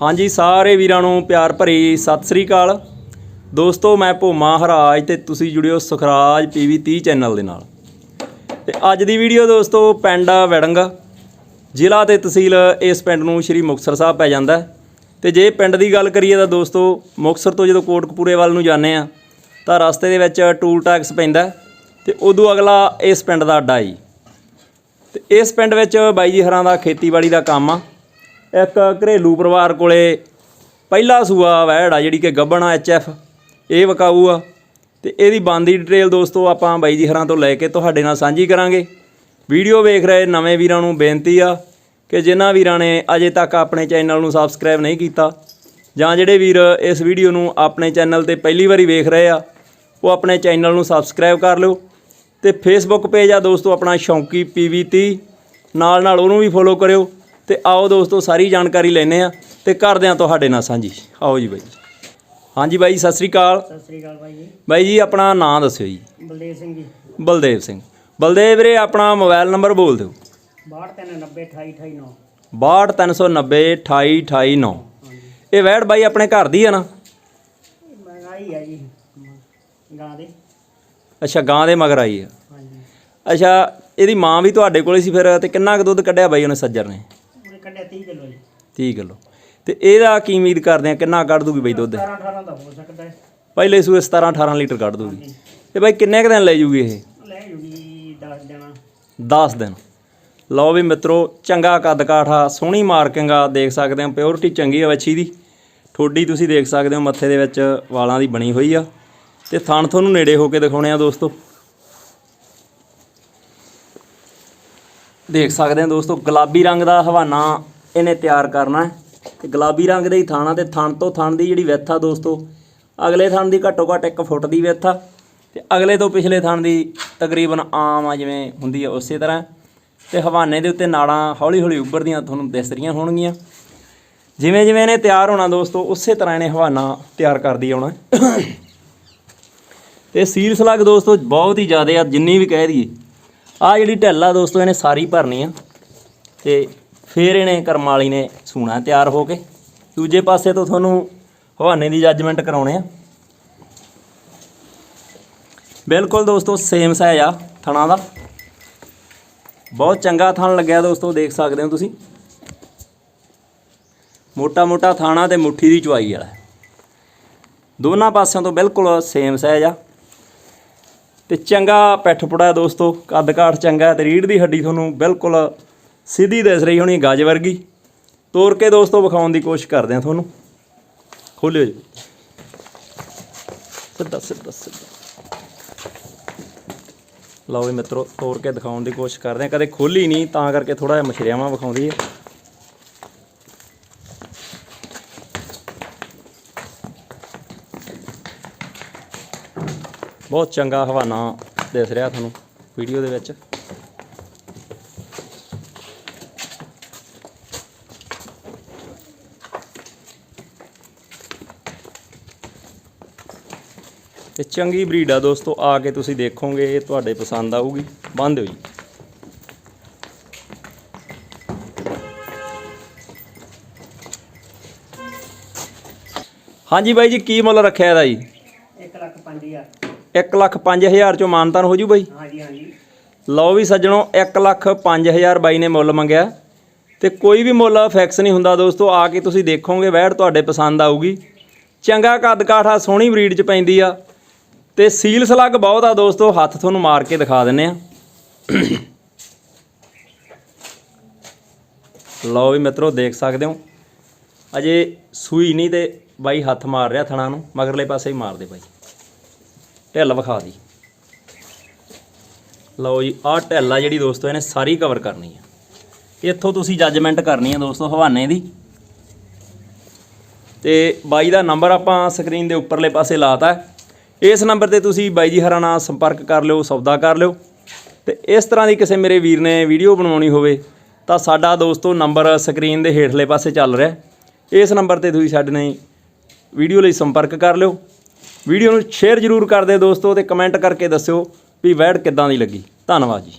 ਹਾਂਜੀ, ਸਾਰੇ ਵੀਰਾਂ ਨੂੰ ਪਿਆਰ ਭਰੀ ਸਤਿ ਸ੍ਰੀ ਅਕਾਲ। ਦੋਸਤੋ, ਮੈਂ ਭੋਮਾ ਹਰਾਜ ਤੇ ਤੁਸੀਂ ਜੁੜਿਓ ਸੁਖਰਾਜ ਪੀਵੀ 30 ਚੈਨਲ ਦੇ ਨਾਲ। ਤੇ ਅੱਜ ਦੀ ਵੀਡੀਓ ਦੋਸਤੋ ਪਿੰਡ ਵੜੰਗ, ਜ਼ਿਲ੍ਹਾ ਤੇ ਤਹਿਸੀਲ ਇਸ ਪਿੰਡ ਨੂੰ ਸ਼੍ਰੀ ਮੁਕਤਸਰ ਸਾਹਿਬ ਪੈ ਜਾਂਦਾ ਹੈ। ਤੇ ਜੇ ਪਿੰਡ ਦੀ ਗੱਲ ਕਰੀਏ ਤਾਂ ਦੋਸਤੋ, ਮੁਕਤਸਰ ਤੋਂ ਜਦੋਂ ਕੋਟਕਪੂਰੇ ਵੱਲ ਨੂੰ ਜਾਂਦੇ ਆ ਤਾਂ ਰਸਤੇ ਦੇ ਵਿੱਚ ਟੂਲ ਟੈਕਸ ਪੈਂਦਾ ਹੈ ਤੇ ਉਦੋਂ ਅਗਲਾ ਇਸ ਪਿੰਡ ਦਾ ਅੱਡਾ ਜੀ। ਤੇ ਇਸ ਪਿੰਡ ਵਿੱਚ ਬਾਈ ਜੀ ਹਰਾਂ ਦਾ ਖੇਤੀਬਾੜੀ ਦਾ ਕੰਮ ਆ। ਇੱਕ ਘਰੇਲੂ ਪਰਿਵਾਰ ਕੋਲੇ ਪਹਿਲਾ ਸੂਆ ਵੈੜ ਆ ਜਿਹੜੀ ਕਿ ਗੱਬਣਾ ਐਫ ਇਹ ਵਕਾਊ ਆ। ਤੇ ਇਹਦੀ ਬੰਦੀ ਡਿਟੇਲ ਦੋਸਤੋ ਆਪਾਂ ਬਾਈ ਜੀ ਹਰਾਂ ਤੋਂ ਲੈ ਕੇ ਤੁਹਾਡੇ ਨਾਲ ਸਾਂਝੀ ਕਰਾਂਗੇ। ਵੀਡੀਓ ਵੇਖ ਰਹੇ ਨਵੇਂ ਵੀਰਾਂ ਨੂੰ ਬੇਨਤੀ ਆ ਕਿ ਜਿਨ੍ਹਾਂ ਵੀਰਾਂ ਨੇ ਅਜੇ ਤੱਕ ਆਪਣੇ ਚੈਨਲ ਨੂੰ ਸਬਸਕ੍ਰਾਈਬ ਨਹੀਂ ਕੀਤਾ ਜਾਂ ਜਿਹੜੇ ਵੀਰ ਇਸ ਵੀਡੀਓ ਨੂੰ ਆਪਣੇ ਚੈਨਲ ਤੇ ਪਹਿਲੀ ਵਾਰੀ ਵੇਖ ਰਹੇ ਆ, ਉਹ ਆਪਣੇ ਚੈਨਲ ਨੂੰ ਸਬਸਕ੍ਰਾਈਬ ਕਰ ਲਿਓ। ਤੇ ਫੇਸਬੁੱਕ ਪੇਜ ਆ ਦੋਸਤੋ ਆਪਣਾ ਸ਼ੌਂਕੀ ਪੀਵੀ30 ਨਾਲ ਨਾਲ ਉਹਨੂੰ ਵੀ ਫੋਲੋ ਕਰਿਓ। ਤੇ ਆਓ ਦੋਸਤੋ ਸਾਰੀ ਜਾਣਕਾਰੀ ਲੈਨੇ ਆ ਤੇ ਕਰਦੇ ਆ ਤੁਹਾਡੇ ਨਾਲ ਸਾਂਝੀ। ਆਓ ਜੀ ਬਾਈ। ਹਾਂਜੀ ਬਾਈ ਸਤਿ ਸ੍ਰੀ ਅਕਾਲ। ਸਤਿ ਸ੍ਰੀ ਅਕਾਲ ਭਾਈ ਜੀ। ਬਾਈ ਜੀ ਆਪਣਾ ਨਾਮ ਦੱਸਿਓ ਜੀ। ਬਲਦੇਵ ਸਿੰਘ ਜੀ। ਬਲਦੇਵ ਸਿੰਘ। ਬਲਦੇਵ ਵੀਰੇ ਆਪਣਾ ਮੋਬਾਈਲ ਨੰਬਰ ਬੋਲ ਦਿਓ। 6290 6290282829 ਹਾਂਜੀ ਇਹ ਵੈੜ ਬਾਈ ਆਪਣੇ ਘਰ ਦੀ ਆ ਨਾ? ਮਹਿੰਗਾਈ ਹੈ ਜੀ। ਗਾਂ ਦੇ। ਅੱਛਾ ਗਾਂ ਦੇ ਮਗਰ ਆਈ ਆ। ਹਾਂਜੀ। ਅੱਛਾ ਇਹਦੀ ਮਾਂ ਵੀ ਤੁਹਾਡੇ ਕੋਲੇ ਸੀ ਫਿਰ ਤੇ ਕਿੰਨਾ ਕੁ ਦੁੱਧ ਕੱਢਿਆ ਬਾਈ ਉਹਨੇ ਸੱਜਰ ਨੇ? ਕੱਢਿਆ 30 ਕਿਲੋ ਜੀ। 30 ਕਿਲੋ। ਤੇ ਇਹਦਾ ਕੀ ਉਮੀਦ ਕਰਦੇ ਆ? ਕਿੰਨਾ ਕੱਢ ਦੂਗੀ ਬਾਈ ਦੁੱਧ? 17 18 ਦਾ ਹੋ ਸਕਦਾ ਹੈ। ਪਹਿਲੇ ਸੂਏ 17 18 ਲੀਟਰ ਕੱਢ ਦੂਗੀ। ਤੇ ਬਾਈ ਕਿੰਨੇ ਕੁ ਦਿਨ ਲੈ ਜੂਗੀ ਇਹ? ਲੈ ਜੂਗੀ 10 ਦੇਣਾ 10 ਦਿਨ। ਲਓ ਵੀ ਮਿੱਤਰੋ ਚੰਗਾ ਕੱਦ ਕਾਠਾ ਸੋਹਣੀ ਮਾਰਕਿੰਗ ਆ ਦੇਖ ਸਕਦੇ ਹੋ ਪਿਓਰਿਟੀ ਚੰਗੀ ਆ ਵੱਛੀ ਦੀ। ਠੋਡੀ ਤੁਸੀਂ ਦੇਖ ਸਕਦੇ ਹੋ ਮੱਥੇ ਦੇ ਵਿੱਚ ਵਾਲਾਂ ਦੀ ਬਣੀ ਹੋਈ ਆ। ਤੇ ਥਣ ਤੁਹਾਨੂੰ ਨੇੜੇ ਹੋ ਕੇ ਦਿਖਾਉਣੇ ਆ ਦੋਸਤੋ। ਦੇਖ ਸਕਦੇ ਹੋ ਦੋਸਤੋ, ਗੁਲਾਬੀ ਰੰਗ ਦਾ ਹਵਾਨਾ ਇਹਨੇ ਤਿਆਰ ਕਰਨਾ ਹੈ। ਤੇ ਗੁਲਾਬੀ ਰੰਗ ਦੇ ਹੀ ਥਾਣਾ ਤੇ ਥਣ ਤੋਂ ਥਣ ਦੀ ਜਿਹੜੀ ਵਿੱਥ ਆ ਦੋਸਤੋ, ਅਗਲੇ ਥਣ ਦੀ ਘੱਟੋ ਘੱਟ 1 ਫੁੱਟ ਦੀ ਵਿੱਥ ਆ। ਤੇ ਅਗਲੇ ਤੋਂ ਪਿਛਲੇ ਥਣ ਦੀ ਤਕਰੀਬਨ ਆਮ ਆ ਜਿਵੇਂ ਹੁੰਦੀ ਆ ਉਸੇ ਤਰ੍ਹਾਂ। ਤੇ ਹਵਾਨੇ ਦੇ ਉੱਤੇ ਨਾੜਾਂ ਹੌਲੀ ਹੌਲੀ ਉੱਭਰਦੀਆਂ, ਤੁਹਾਨੂੰ ਦਿਸ ਰਹੀਆਂ ਹੋਣਗੀਆਂ। ਜਿਵੇਂ ਜਿਵੇਂ ਇਹਨੇ ਤਿਆਰ ਹੋਣਾ ਦੋਸਤੋ, ਉਸੇ ਤਰ੍ਹਾਂ ਇਹਨੇ ਹਵਾਨਾ ਤਿਆਰ ਕਰਦੀ ਆਉਣਾ। ਤੇ ਸੀਲ ਸਲੱਗ ਦੋਸਤੋ, ਬਹੁਤ ਹੀ ਜ਼ਿਆਦਾ ਆ, ਜਿੰਨੀ ਵੀ ਕਹਿ ਦਈਏ। ਆ ਜਿਹੜੀ ਢਿੱਲ ਆ ਦੋਸਤੋ, ਇਹਨੇ ਸਾਰੀ ਭਰਨੀ ਆ ਤੇ ਫਿਰ ਇਹਨੇ ਕਰਮ ਵਾਲੀ ਨੇ ਸੂਣਾ ਤਿਆਰ ਹੋ ਕੇ। ਦੂਜੇ ਪਾਸੇ ਤੋਂ ਤੁਹਾਨੂੰ ਹਵਾਨੇ ਦੀ ਜੱਜਮੈਂਟ ਕਰਾਉਣੇ ਆ। ਬਿਲਕੁਲ ਦੋਸਤੋ ਸੇਮ ਸਾਈਜ਼ ਆ ਥਣਾ ਦਾ। ਬਹੁਤ ਚੰਗਾ ਥਣ ਲੱਗਿਆ ਦੋਸਤੋ, ਦੇਖ ਸਕਦੇ ਹੋ ਤੁਸੀਂ। ਮੋਟਾ ਮੋਟਾ ਥਾਣਾ ਤੇ ਮੁੱਠੀ ਦੀ ਚੁਆਈ ਵਾਲਾ। ਦੋਨਾਂ ਪਾਸਿਆਂ ਤੋਂ ਬਿਲਕੁਲ ਸੇਮ ਸਾਈਜ਼ ਆ। ਤੇ ਚੰਗਾ ਪਿੱਠ ਪੁੜਾ ਦੋਸਤੋ, ਕੱਦ ਕਾਠ ਚੰਗਾ ਤੇ ਰੀੜ ਦੀ ਹੱਡੀ ਤੁਹਾਨੂੰ ਬਿਲਕੁਲ ਸਿੱਧੀ ਦਿਸ ਰਹੀ ਹੋਣੀ ਗਾਜ ਵਰਗੀ। ਤੋੜ ਕੇ ਦੋਸਤੋ ਵਿਖਾਉਣ ਦੀ ਕੋਸ਼ਿਸ਼ ਕਰਦੇ ਆ ਤੁਹਾਨੂੰ। ਖੋਲਿਓ ਜੀ। ਸਿੱਧਾ ਸਿੱਧਾ ਸਿੱਧਾ। ਲਓ ਵੀ ਮਿੱਤਰੋ ਤੋੜ ਕੇ ਦਿਖਾਉਣ ਦੀ ਕੋਸ਼ਿਸ਼ ਕਰਦੇ ਆ ਕਦੇ ਖੋਲੀ ਨਹੀਂ, ਤਾਂ ਕਰਕੇ ਥੋੜਾ ਜਿਹਾ ਮਛਰਿਆਵਾਂ ਵਿਖਾਉਂਦੀ ਹੈ। ਬਹੁਤ ਚੰਗਾ ਹਵਾਨਾ ਦਿਸ ਰਿਹਾ ਤੁਹਾਨੂੰ ਵੀਡੀਓ ਦੇ ਵਿੱਚ। ਤੇ ਚੰਗੀ ਬਰੀਡ ਆ ਦੋਸਤੋ, ਆ ਕੇ ਤੁਸੀਂ ਦੇਖੋਗੇ, ਇਹ ਤੁਹਾਡੇ ਪਸੰਦ ਆਊਗੀ। ਬੰਦ ਹੋ ਜੀ। ਹਾਂਜੀ ਬਾਈ ਜੀ, ਕੀ ਮੁੱਲ ਰੱਖਿਆ ਇਹਦਾ ਜੀ? 1 ਲੱਖ 5000 ਚੋਂ ਮਾਨਤਾਨ ਹੋ ਜੂ ਬਾਈ। ਹਾਂਜੀ ਹਾਂਜੀ। ਲਓ ਵੀ ਸੱਜਣੋ 1 ਲੱਖ 5000 ਬਾਈ ਨੇ ਮੁੱਲ ਮੰਗਿਆ। ਤੇ ਕੋਈ ਵੀ ਮੁੱਲ ਫਿਕਸ ਨਹੀਂ ਹੁੰਦਾ ਦੋਸਤੋ ਆ ਕੇ ਤੁਸੀਂ ਦੇਖੋਗੇ ਵੈੜ ਤੁਹਾਡੇ ਪਸੰਦ ਆਊਗੀ। ਚੰਗਾ ਕੱਦ ਕਾਠਾ ਸੋਹਣੀ ਬਰੀਡ ਚ ਪੈਂਦੀ ਆ। ਤੇ ਸੀਲ ਸਲੱਗ ਬਹੁਤ ਆ ਦੋਸਤੋ ਹੱਥ ਤੁਹਾਨੂੰ ਮਾਰ ਕੇ ਦਿਖਾ ਦਿੰਨੇ ਆ। ਲਓ ਵੀ ਮਿੱਤਰੋ ਦੇਖ ਸਕਦੇ ਹੋ। ਅਜੇ ਸੂਈ ਨਹੀਂ ਤੇ ਬਾਈ ਹੱਥ ਮਾਰ ਰਿਹਾ ਥਣਾ ਨੂੰ ਮਗਰਲੇ ਪਾਸੇ ਹੀ ਮਾਰਦੇ ਬਾਈ। ਢਿੱਲ ਵਿਖਾ ਦੀ। ਲਓ ਜੀ, ਆਹ ਢਿੱਲ ਆ ਜਿਹੜੀ ਦੋਸਤੋ, ਇਹਨੇ ਸਾਰੀ ਕਵਰ ਕਰਨੀ ਆ। ਇੱਥੋਂ ਤੁਸੀਂ ਜੱਜਮੈਂਟ ਕਰਨੀ ਆ ਦੋਸਤੋ, ਹਵਾਨੇ ਦੀ। ਤੇ ਬਾਈ ਦਾ ਨੰਬਰ ਆਪਾਂ ਸਕਰੀਨ ਦੇ ਉੱਪਰਲੇ ਪਾਸੇ ਲਾਤਾ। ਹੈ। ਇਸ ਨੰਬਰ ਤੇ ਤੁਸੀਂ ਬਾਈ ਜੀ ਹਰਾਂ ਨਾਲ ਸੰਪਰਕ ਕਰ ਲਿਓ, ਸੌਦਾ ਕਰ ਲਿਓ। ਤੇ ਇਸ ਤਰ੍ਹਾਂ ਦੀ ਕਿਸੇ ਮੇਰੇ ਵੀਰ ਨੇ ਵੀਡੀਓ ਬਣਾਉਣੀ ਹੋਵੇ, ਤਾਂ ਸਾਡਾ ਦੋਸਤੋ ਨੰਬਰ ਸਕਰੀਨ ਦੇ ਹੇਠਲੇ ਪਾਸੇ ਚੱਲ ਰਿਹਾ। ਇਸ ਨੰਬਰ ਤੇ ਤੁਸੀਂ ਸਾਡੇ ਨਾਲ ਵੀਡੀਓ ਲਈ ਸੰਪਰਕ ਕਰ ਲਿਓ। ਵੀਡੀਓ ਨੂੰ ਸ਼ੇਅਰ ਜ਼ਰੂਰ ਕਰ ਦਿਓ ਦੋਸਤੋ ਤੇ ਕਮੈਂਟ ਕਰਕੇ ਦੱਸਿਓ ਵੀ ਵੈਡ ਕਿੱਦਾਂ ਦੀ ਲੱਗੀ। ਧੰਨਵਾਦ ਜੀ।